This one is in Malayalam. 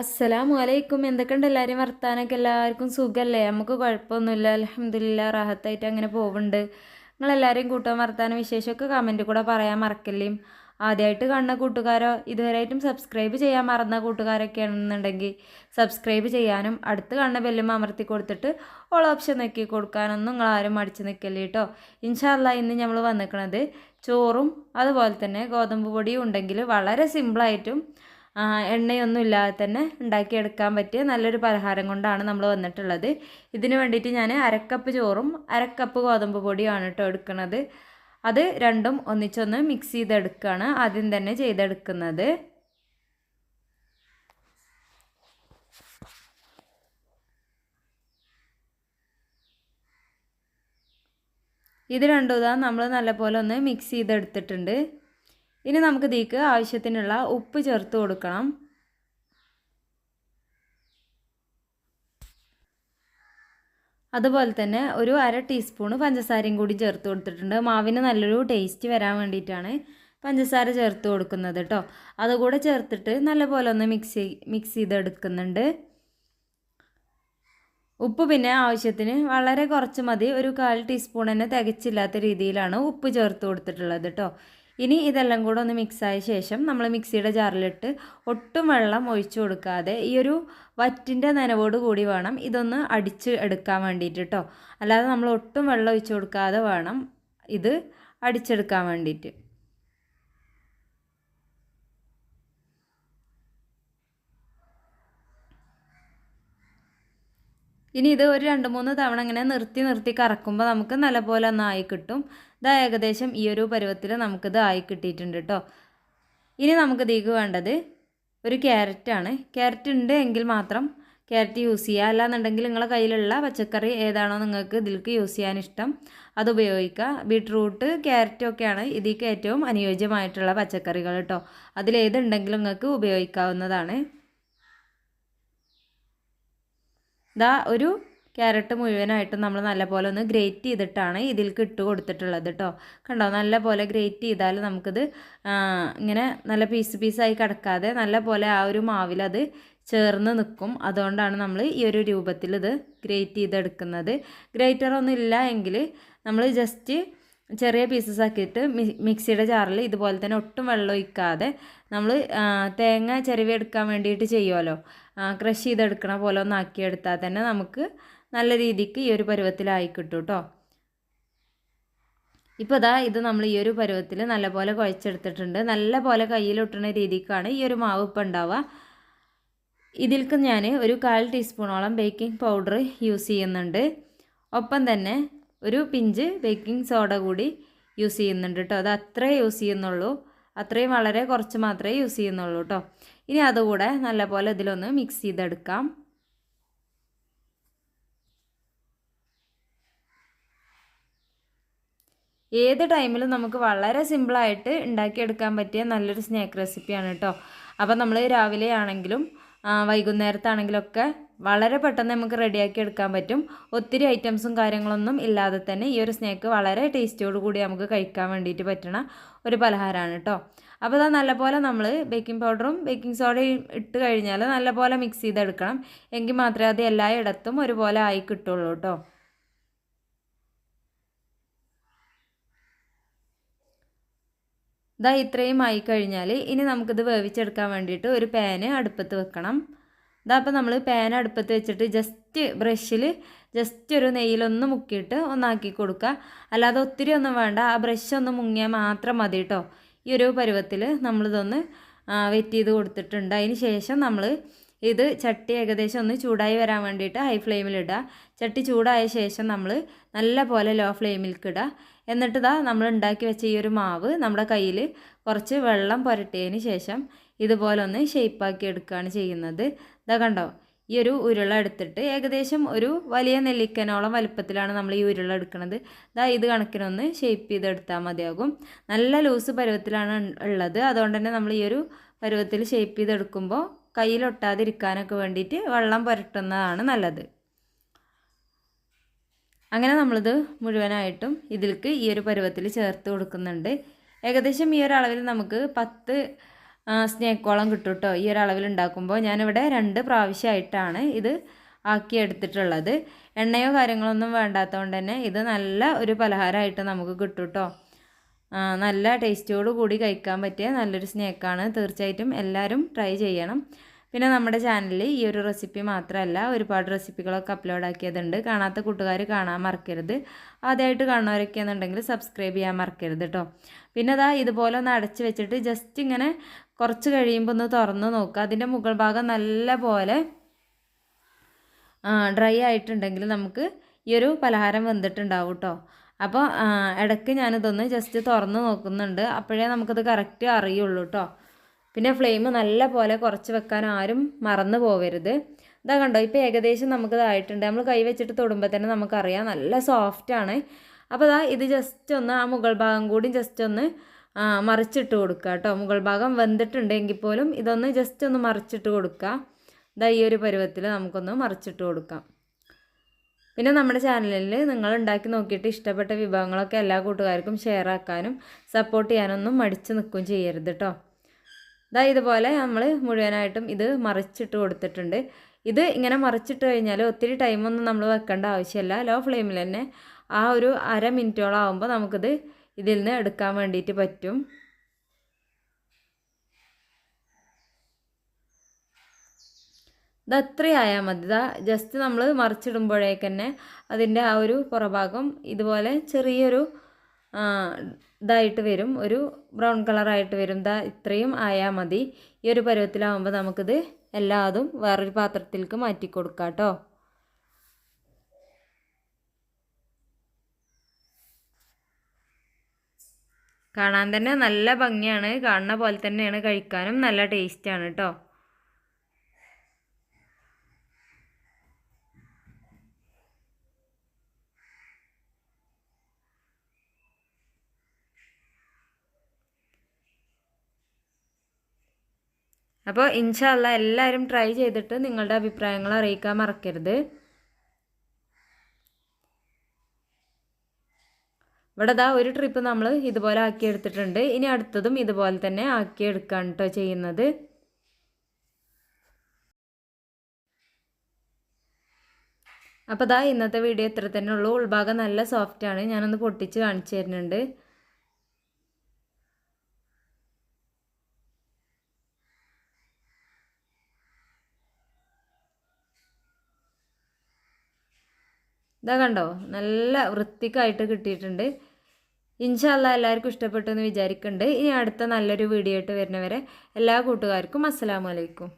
അസ്സലാമു അലൈക്കും എന്തൊക്കെയുണ്ട് എല്ലാവരും വർത്താനൊക്കെ എല്ലാവർക്കും സുഖമല്ലേ? നമുക്ക് കുഴപ്പമൊന്നുമില്ല. അലഹമില്ല റാഹത്തായിട്ട് അങ്ങനെ പോകുന്നുണ്ട് നിങ്ങളെല്ലാവരെയും കൂട്ടാൻ വർത്താന വിശേഷമൊക്കെ കമന്റ് കൂടെ പറയാൻ മറക്കല്ലേ? ആദ്യമായിട്ട് കാണുന്ന കൂട്ടുകാരോ ഇതുവരെയായിട്ടും സബ്സ്ക്രൈബ് ചെയ്യാൻ മറന്ന കൂട്ടുകാരൊക്കെ ആണെന്നുണ്ടെങ്കിൽ സബ്സ്ക്രൈബ് ചെയ്യാനും അടുത്ത് കാണുന്ന ബെല്ലും അമർത്തി കൊടുത്തിട്ട് ഓൾ ഓപ്ഷൻ നോക്കി കൊടുക്കാനൊന്നും നിങ്ങൾ ആരും മടിച്ച് നിൽക്കല്ലേ കേട്ടോ ഇൻഷാല്ല ഇന്ന് നമ്മൾ വന്നിരിക്കുന്നത് ചോറും അതുപോലെ തന്നെ ഗോതമ്പ് പൊടിയും ഉണ്ടെങ്കിൽ വളരെ സിമ്പിളായിട്ടും എണ്ണയൊന്നും ഇല്ലാതെ തന്നെ ഉണ്ടാക്കിയെടുക്കാൻ പറ്റിയ നല്ലൊരു പലഹാരം കൊണ്ടാണ് നമ്മൾ വന്നിട്ടുള്ളത്. ഇതിന് വേണ്ടിയിട്ട് ഞാൻ അരക്കപ്പ് ചോറും അരക്കപ്പ് ഗോതമ്പ് പൊടിയാണ് കേട്ടോ എടുക്കുന്നത്. അത് രണ്ടും ഒന്നിച്ചൊന്ന് മിക്സ് ചെയ്തെടുക്കുകയാണ് ആദ്യം തന്നെ ചെയ്തെടുക്കുന്നത്. ഇത് രണ്ടും ഇതാ നമ്മൾ നല്ലപോലെ ഒന്ന് മിക്സ് ചെയ്തെടുത്തിട്ടുണ്ട്. ഇനി നമുക്ക് ഇതിക്ക് ആവശ്യത്തിനുള്ള ഉപ്പ് ചേർത്ത് കൊടുക്കണം. അതുപോലെ തന്നെ ഒരു അര ടീസ്പൂണ് പഞ്ചസാരയും കൂടി ചേർത്ത് കൊടുത്തിട്ടുണ്ട്. മാവിന് നല്ലൊരു ടേസ്റ്റ് വരാൻ വേണ്ടിയിട്ടാണ് പഞ്ചസാര ചേർത്ത് കൊടുക്കുന്നത് കേട്ടോ അതുകൂടെ ചേർത്തിട്ട് നല്ലപോലെ ഒന്ന് മിക്സ് മിക്സ് ചെയ്തെടുക്കുന്നുണ്ട്. ഉപ്പ് പിന്നെ ആവശ്യത്തിന് വളരെ കുറച്ച് മതി. ഒരു കാൽ ടീസ്പൂൺ തന്നെ തികച്ചില്ലാത്ത രീതിയിലാണ് ഉപ്പ് ചേർത്ത് കൊടുത്തിട്ടുള്ളത് കേട്ടോ ഇനി ഇതെല്ലാം കൂടെ ഒന്ന് മിക്സായ ശേഷം നമ്മൾ മിക്സിയുടെ ജാറിലിട്ട് ഒട്ടും വെള്ളം ഒഴിച്ചു കൊടുക്കാതെ ഈ ഒരു വറ്റിന്റെ നനവോട് കൂടി വേണം ഇതൊന്ന് അടിച്ച് എടുക്കാൻ വേണ്ടിയിട്ട് കേട്ടോ അല്ലാതെ നമ്മൾ ഒട്ടും വെള്ളം ഒഴിച്ചു കൊടുക്കാതെ വേണം ഇത് അടിച്ചെടുക്കാൻ വേണ്ടിയിട്ട്. ഇനി ഇത് ഒരു രണ്ട് മൂന്ന് തവണ ഇങ്ങനെ നിർത്തി നിർത്തി കറക്കുമ്പോൾ നമുക്ക് നല്ലപോലെ ഒന്ന് ആയി കിട്ടും. ഇതാ ഏകദേശം ഈ ഒരു പരുവത്തിൽ നമുക്കിത് ആയി കിട്ടിയിട്ടുണ്ട് കേട്ടോ ഇനി നമുക്ക് ഇതിലേക്ക് വേണ്ടത് ഒരു ക്യാരറ്റാണ് ക്യാരറ്റ് ഉണ്ട് എങ്കിൽ മാത്രം ക്യാരറ്റ് യൂസ് ചെയ്യുക അല്ലാന്നുണ്ടെങ്കിൽ നിങ്ങളെ കയ്യിലുള്ള പച്ചക്കറി ഏതാണോ നിങ്ങൾക്ക് ഇതിലേക്ക് യൂസ് ചെയ്യാൻ ഇഷ്ടം അത് ഉപയോഗിക്കുക ബീട്രൂട്ട് ക്യാരറ്റൊക്കെയാണ് ഇതിക്ക് ഏറ്റവും അനുയോജ്യമായിട്ടുള്ള പച്ചക്കറികൾ കേട്ടോ അതിലേതുണ്ടെങ്കിലും നിങ്ങൾക്ക് ഉപയോഗിക്കാവുന്നതാണ്. ദാ ഒരു ക്യാരറ്റ് മുഴുവനായിട്ടും നമ്മൾ നല്ലപോലെ ഒന്ന് ഗ്രേറ്റ് ചെയ്തിട്ടാണ് ഇതിലേക്ക് ഇട്ട് കൊടുത്തിട്ടുള്ളത് കേട്ടോ കണ്ടോ? നല്ലപോലെ ഗ്രേറ്റ് ചെയ്താൽ നമുക്കിത് ഇങ്ങനെ നല്ല പീസ് പീസായി കിടക്കാതെ നല്ലപോലെ ആ ഒരു മാവിലത് ചേർന്ന് നിൽക്കും. അതുകൊണ്ടാണ് നമ്മൾ ഈ ഒരു രൂപത്തിൽ ഇത് ഗ്രേറ്റ് ചെയ്തെടുക്കുന്നത്. ഗ്രേറ്റർ ഒന്നും ഇല്ല എങ്കിൽ നമ്മൾ ജസ്റ്റ് ചെറിയ പീസസ് ആക്കിയിട്ട് മിക്സിയുടെ ജാറിൽ ഇതുപോലെ തന്നെ ഒട്ടും വെള്ളം ഒഴിക്കാതെ നമ്മൾ തേങ്ങ ചിരവി എടുക്കാൻ വേണ്ടിയിട്ട് ചെയ്യുമല്ലോ ക്രഷ് ചെയ്തെടുക്കണ പോലെ ഒന്ന് ആക്കിയെടുത്താൽ തന്നെ നമുക്ക് നല്ല രീതിക്ക് ഈ ഒരു പരുവത്തിലായി കിട്ടും കേട്ടോ ഇപ്പോൾ ഇതാ ഇത് നമ്മൾ ഈ ഒരു പരുവത്തിൽ നല്ലപോലെ കുഴച്ചെടുത്തിട്ടുണ്ട്. നല്ലപോലെ കയ്യിലൊട്ടുന്ന രീതിക്കാണ് ഈ ഒരു മാവ് ഇപ്പം ഉണ്ടാവുക. ഇതിൽക്ക് ഞാൻ ഒരു കാൽ ടീസ്പൂണോളം ബേക്കിംഗ് പൗഡർ യൂസ് ചെയ്യുന്നുണ്ട്. ഒപ്പം തന്നെ ഒരു പിഞ്ച് ബേക്കിംഗ് സോഡ കൂടി യൂസ് ചെയ്യുന്നുണ്ട് കേട്ടോ അത് അത്രേ യൂസ് ചെയ്യുന്നുള്ളൂ. അത്രയും വളരെ കുറച്ച് മാത്രമേ യൂസ് ചെയ്യുന്നുള്ളൂ കേട്ടോ ഇനി അതുകൂടെ നല്ലപോലെ ഇതിലൊന്ന് മിക്സ് ചെയ്തെടുക്കാം. ഏത് ടൈമിലും നമുക്ക് വളരെ സിമ്പിളായിട്ട് ഉണ്ടാക്കിയെടുക്കാൻ പറ്റിയ നല്ലൊരു സ്നാക്ക് റെസിപ്പിയാണ് കേട്ടോ അപ്പോൾ നമ്മൾ രാവിലെ ആണെങ്കിലും വൈകുന്നേരത്താണെങ്കിലൊക്കെ വളരെ പെട്ടെന്ന് നമുക്ക് റെഡിയാക്കി എടുക്കാൻ പറ്റും. ഒത്തിരി ഐറ്റംസും കാര്യങ്ങളൊന്നും ഇല്ലാതെ തന്നെ ഈ ഒരു സ്നാക്ക് വളരെ ടേസ്റ്റിയോട് കൂടി നമുക്ക് കഴിക്കാൻ വേണ്ടിയിട്ട് പറ്റണ ഒരു പലഹാരമാണ് കേട്ടോ അപ്പോൾ അത് നല്ലപോലെ നമ്മൾ ബേക്കിംഗ് പൗഡറും ബേക്കിംഗ് സോഡയും ഇട്ട് കഴിഞ്ഞാൽ നല്ലപോലെ മിക്സ് ചെയ്തെടുക്കണം. എങ്കിൽ മാത്രമേ അത് എല്ലായിടത്തും ഒരുപോലെ ആയി കിട്ടുള്ളൂ കേട്ടോ ഇതാ ഇത്രയും ആയി കഴിഞ്ഞാൽ ഇനി നമുക്കിത് വേവിച്ചെടുക്കാൻ വേണ്ടിയിട്ട് ഒരു പാന് അടുപ്പത്ത് വെക്കണം. ഇതാ അപ്പോൾ നമ്മൾ പാൻ അടുപ്പത്ത് വെച്ചിട്ട് ജസ്റ്റ് ബ്രഷിൽ ജസ്റ്റ് ഒരു നെയ്യിലൊന്ന് മുക്കിയിട്ട് ഒന്നാക്കി കൊടുക്കുക. അല്ലാതെ ഒത്തിരി ഒന്നും വേണ്ട. ആ ബ്രഷ് ഒന്ന് മുങ്ങിയാൽ മാത്രം മതി കേട്ടോ ഈ ഒരു പരുവത്തിൽ നമ്മളിതൊന്ന് വെറ്റ് ചെയ്ത് കൊടുത്തിട്ടുണ്ട്. അതിന് ശേഷം നമ്മൾ ഇത് ചട്ടി ഏകദേശം ഒന്ന് ചൂടായി വരാൻ വേണ്ടിയിട്ട് ഹൈ ഫ്ലെയിമിലിടുക ചട്ടി ചൂടായ ശേഷം നമ്മൾ നല്ല പോലെ ലോ ഫ്ലെയിമിലേക്ക് ഇടുക എന്നിട്ട് നമ്മൾ ഉണ്ടാക്കി വെച്ച ഈ ഒരു മാവ് നമ്മുടെ കയ്യിൽ കുറച്ച് വെള്ളം പുരട്ടിയതിന് ശേഷം ഇതുപോലെ ഒന്ന് ഷേപ്പാക്കി എടുക്കുകയാണ് ചെയ്യുന്നത്. ഇതാ കണ്ടോ? ഈ ഒരു ഉരുള എടുത്തിട്ട് ഏകദേശം ഒരു വലിയ നെല്ലിക്കനോളം വലുപ്പത്തിലാണ് നമ്മൾ ഈ ഉരുള എടുക്കുന്നത് ഇതാ ഇത് കണക്കിനൊന്ന് ഷേപ്പ് ചെയ്തെടുത്താൽ മതിയാകും. നല്ല ലൂസ് പരുവത്തിലാണ് ഉള്ളത്. അതുകൊണ്ട് തന്നെ നമ്മൾ ഈ ഒരു പരുവത്തിൽ ഷേപ്പ് ചെയ്തെടുക്കുമ്പോൾ കയ്യിലൊട്ടാതിരിക്കാനൊക്കെ വേണ്ടിയിട്ട് വെള്ളം പുരട്ടുന്നതാണ് നല്ലത്. അങ്ങനെ നമ്മളിത് മുഴുവനായിട്ടും ഇതിലേക്ക് ഈ ഒരു പരുവത്തിൽ ചേർത്ത് കൊടുക്കുന്നുണ്ട്. ഏകദേശം ഈ ഒരളവിൽ നമുക്ക് പത്ത് സ്നേക്കോളം കിട്ടും കേട്ടോ ഈ ഒരളവിൽ ഉണ്ടാക്കുമ്പോൾ ഞാനിവിടെ രണ്ട് പ്രാവശ്യമായിട്ടാണ് ഇത് ആക്കി എടുത്തിട്ടുള്ളത്. എണ്ണയോ കാര്യങ്ങളൊന്നും വേണ്ടാത്തതുകൊണ്ട് തന്നെ ഇത് നല്ല ഒരു പലഹാരമായിട്ട് നമുക്ക് കിട്ടും കേട്ടോ നല്ല ടേസ്റ്റോട് കൂടി കഴിക്കാൻ പറ്റിയ നല്ലൊരു സ്നേക്കാണ്. തീർച്ചയായിട്ടും എല്ലാവരും ട്രൈ ചെയ്യണം. പിന്നെ നമ്മുടെ ചാനലിൽ ഈ ഒരു റെസിപ്പി മാത്രമല്ല ഒരുപാട് റെസിപ്പികളൊക്കെ അപ്ലോഡ് ആക്കിയതുണ്ട്. കാണാത്ത കൂട്ടുകാർ കാണാൻ മറക്കരുത്. ആദ്യമായിട്ട് കാണുന്നവരൊക്കെ എന്നുണ്ടെങ്കിൽ സബ്സ്ക്രൈബ് ചെയ്യാൻ മറക്കരുത് കേട്ടോ പിന്നെ അതാ ഇതുപോലെ ഒന്ന് അടച്ച് വെച്ചിട്ട് ജസ്റ്റ് ഇങ്ങനെ കുറച്ച് കഴിയുമ്പോൾ ഒന്ന് തുറന്ന് നോക്കുക. അതിന്റെ മുകൾ ഭാഗം നല്ല പോലെ ഡ്രൈ ആയിട്ടുണ്ടെങ്കിൽ നമുക്ക് ഈ ഒരു പലഹാരം വെന്തിട്ടുണ്ടാവും കേട്ടോ അപ്പോൾ ഇടയ്ക്ക് ഞാനിതൊന്ന് ജസ്റ്റ് തുറന്ന് നോക്കുന്നുണ്ട്. അപ്പോഴേ നമുക്കത് കറക്റ്റ് അറിയുള്ളൂ കേട്ടോ പിന്നെ ഫ്ലെയിം നല്ല പോലെ കുറച്ച് വെക്കാൻ ആരും മറന്നു പോവരുത്. ഇതാ കണ്ടോ ഇപ്പോൾ ഏകദേശം നമുക്ക് ഇതായിട്ടുണ്ട് നമ്മൾ കൈ വെച്ചിട്ട് തൊടുമ്പോൾ തന്നെ നമുക്കറിയാം നല്ല സോഫ്റ്റാണ് അപ്പോൾ ഇതാ ഇത് ജസ്റ്റ് ഒന്ന് ആ മുകൾ ഭാഗം കൂടി ജസ്റ്റ് ഒന്ന് മറിച്ചിട്ട് കൊടുക്കുക കേട്ടോ മുകൾ ഭാഗം വെന്തിട്ടുണ്ടെങ്കിൽ പോലും ഇതൊന്ന് ജസ്റ്റ് ഒന്ന് മറിച്ചിട്ട് കൊടുക്കുക ഇതാ ഈ ഒരു പരുവത്തിൽ നമുക്കൊന്ന് മറിച്ചിട്ട് കൊടുക്കാം. പിന്നെ നമ്മുടെ ചാനലിൽ നിങ്ങൾ ഉണ്ടാക്കി നോക്കിയിട്ട് ഇഷ്ടപ്പെട്ട വിഭവങ്ങളൊക്കെ എല്ലാ കൂട്ടുകാർക്കും ഷെയർ ആക്കാനും സപ്പോർട്ട് ചെയ്യാനൊന്നും മടിച്ച് നിൽക്കുകയും ചെയ്യരുത് കേട്ടോ ഇതാ ഇതുപോലെ നമ്മൾ മുഴുവനായിട്ടും ഇത് മറിച്ചിട്ട് കൊടുത്തിട്ടുണ്ട്. ഇത് ഇങ്ങനെ മറിച്ചിട്ട് കഴിഞ്ഞാൽ ഒത്തിരി ടൈമൊന്നും നമ്മൾ വെക്കേണ്ട ആവശ്യമില്ല ലോ ഫ്ലെയിമിൽ തന്നെ ആ ഒരു അര മിനിറ്റോളം ആകുമ്പോൾ നമുക്കിത് ഇതിൽ നിന്ന് എടുക്കാൻ വേണ്ടിയിട്ട് പറ്റും. ഇത് അത്രയായാൽ മതി. ഇതാ ജസ്റ്റ് നമ്മൾ മറിച്ചിടുമ്പോഴേക്കന്നെ അതിന്റെ ആ ഒരു പുറഭാഗം ഇതുപോലെ ചെറിയൊരു ഇതായിട്ട് വരും. ഒരു ബ്രൗൺ കളറായിട്ട് വരും. ദാ ഇത്രയും ആയാൽ മതി. ഈ ഒരു പരുവത്തിലാവുമ്പോൾ നമുക്കിത് എല്ലാതും വേറൊരു പാത്രത്തിലേക്ക് മാറ്റി കൊടുക്കാം കേട്ടോ കാണാൻ തന്നെ നല്ല ഭംഗിയാണ്. കാണുന്ന പോലെ തന്നെയാണ് കഴിക്കാനും. നല്ല ടേസ്റ്റാണ് കേട്ടോ അപ്പോൾ ഇൻഷാല്ല എല്ലാവരും ട്രൈ ചെയ്തിട്ട് നിങ്ങളുടെ അഭിപ്രായങ്ങൾ അറിയിക്കാൻ മറക്കരുത്. ഇവിടെ ദാ ഒരു ട്രിപ്പ് നമ്മൾ ഇതുപോലെ ആക്കി എടുത്തിട്ടുണ്ട്. ഇനി അടുത്തതും ഇതുപോലെ തന്നെ ആക്കി എടുക്കുകയാണ് കേട്ടോ ചെയ്യുന്നത്. അപ്പോൾ ദാ ഇന്നത്തെ വീഡിയോ ഇത്ര തന്നെ ഉള്ളൂ. ഉൾഭാഗം നല്ല സോഫ്റ്റാണ് ഞാനൊന്ന് പൊട്ടിച്ച് കാണിച്ചു തരുന്നുണ്ട്. ഇതാ കണ്ടോ? നല്ല വൃത്തിക്കായിട്ട് കിട്ടിയിട്ടുണ്ട്. ഇൻഷാല്ല എല്ലാവർക്കും ഇഷ്ടപ്പെട്ടു എന്ന് വിചാരിക്കുന്നുണ്ട് ഇനി അടുത്ത നല്ലൊരു വീഡിയോ ആയിട്ട് വരുന്നവരെ എല്ലാ കൂട്ടുകാർക്കും അസ്സാം വലൈക്കും